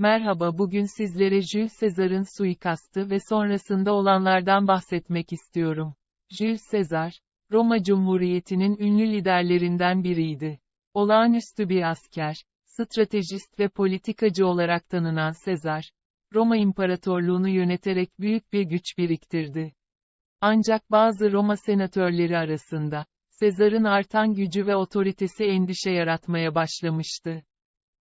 Merhaba bugün sizlere Jules Caesar'ın suikastı ve sonrasında olanlardan bahsetmek istiyorum. Jules Caesar, Roma Cumhuriyeti'nin ünlü liderlerinden biriydi. Olağanüstü bir asker, stratejist ve politikacı olarak tanınan Caesar, Roma İmparatorluğunu yöneterek büyük bir güç biriktirdi. Ancak bazı Roma senatörleri arasında, Sezar'ın artan gücü ve otoritesi endişe yaratmaya başlamıştı.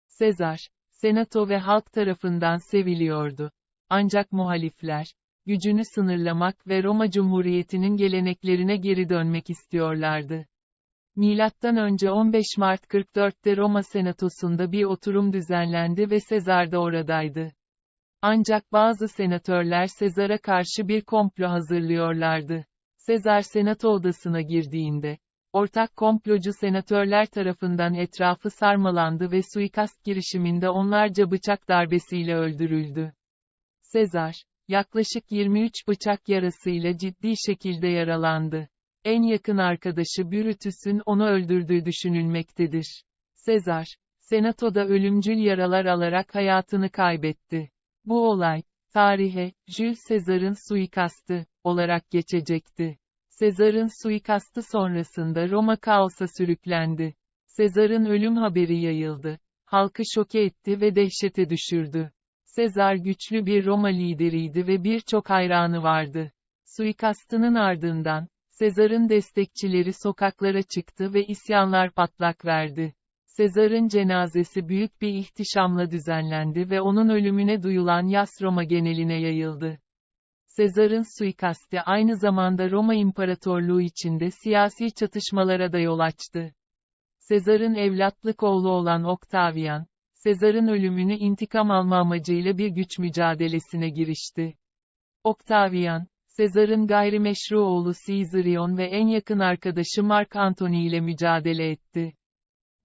Sezar, senato ve halk tarafından seviliyordu. Ancak muhalifler, gücünü sınırlamak ve Roma Cumhuriyeti'nin geleneklerine geri dönmek istiyorlardı. Milattan önce 15 Mart 44'te Roma Senatosu'nda bir oturum düzenlendi ve Sezar da oradaydı. Ancak bazı senatörler Sezar'a karşı bir komplo hazırlıyorlardı. Sezar senato odasına girdiğinde, ortak komplocu senatörler tarafından etrafı sarmalandı ve suikast girişiminde onlarca bıçak darbesiyle öldürüldü. Sezar, yaklaşık 23 bıçak yarasıyla ciddi şekilde yaralandı. En yakın arkadaşı Brutus'un onu öldürdüğü düşünülmektedir. Sezar, senatoda ölümcül yaralar alarak hayatını kaybetti. Bu olay, tarihe, Jules Caesar'ın suikastı, olarak geçecekti. Sezar'ın suikastı sonrasında Roma kaosa sürüklendi. Sezar'ın ölüm haberi yayıldı. Halkı şoke etti ve dehşete düşürdü. Sezar güçlü bir Roma lideriydi ve birçok hayranı vardı. Suikastının ardından, Sezar'ın destekçileri sokaklara çıktı ve isyanlar patlak verdi. Sezar'ın cenazesi büyük bir ihtişamla düzenlendi ve onun ölümüne duyulan yas Roma geneline yayıldı. Sezar'ın suikasti aynı zamanda Roma İmparatorluğu içinde siyasi çatışmalara da yol açtı. Sezar'ın evlatlık oğlu olan Octavian, Sezar'ın ölümünü intikam alma amacıyla bir güç mücadelesine girişti. Octavian, Sezar'ın gayrimeşru oğlu Caesarion ve en yakın arkadaşı Mark Antony ile mücadele etti.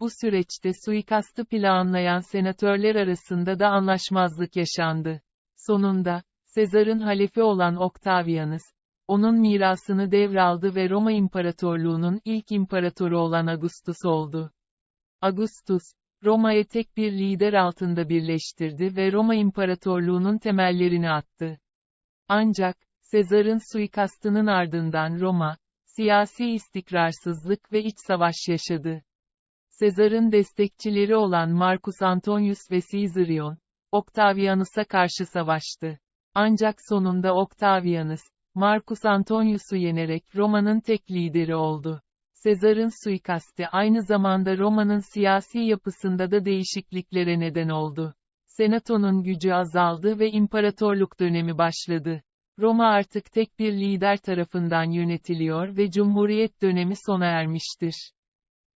Bu süreçte suikastı planlayan senatörler arasında da anlaşmazlık yaşandı. Sonunda, Sezar'ın halefi olan Octavianus, onun mirasını devraldı ve Roma İmparatorluğu'nun ilk imparatoru olan Augustus oldu. Augustus, Roma'yı tek bir lider altında birleştirdi ve Roma İmparatorluğu'nun temellerini attı. Ancak, Sezar'ın suikastının ardından Roma, siyasi istikrarsızlık ve iç savaş yaşadı. Sezar'ın destekçileri olan Marcus Antonius ve Caesarion, Octavianus'a karşı savaştı. Ancak sonunda Octavianus, Marcus Antonius'u yenerek Roma'nın tek lideri oldu. Sezar'ın suikasti aynı zamanda Roma'nın siyasi yapısında da değişikliklere neden oldu. Senato'nun gücü azaldı ve imparatorluk dönemi başladı. Roma artık tek bir lider tarafından yönetiliyor ve cumhuriyet dönemi sona ermiştir.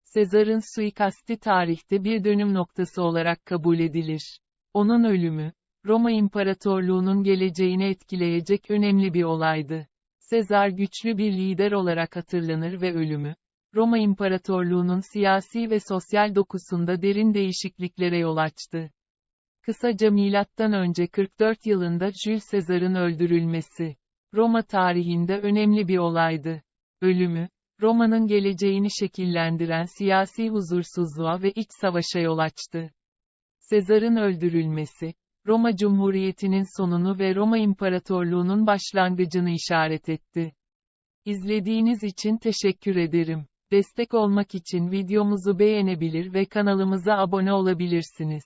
Sezar'ın suikasti tarihte bir dönüm noktası olarak kabul edilir. Onun ölümü, Roma İmparatorluğu'nun geleceğini etkileyecek önemli bir olaydı. Sezar güçlü bir lider olarak hatırlanır ve ölümü, Roma İmparatorluğu'nun siyasi ve sosyal dokusunda derin değişikliklere yol açtı. Kısaca milattan önce 44 yılında Jules Caesar'ın öldürülmesi, Roma tarihinde önemli bir olaydı. Ölümü, Roma'nın geleceğini şekillendiren siyasi huzursuzluğa ve iç savaşa yol açtı. Sezar'ın öldürülmesi, Roma Cumhuriyeti'nin sonunu ve Roma İmparatorluğu'nun başlangıcını işaret etti. İzlediğiniz için teşekkür ederim. Destek olmak için videomuzu beğenebilir ve kanalımıza abone olabilirsiniz.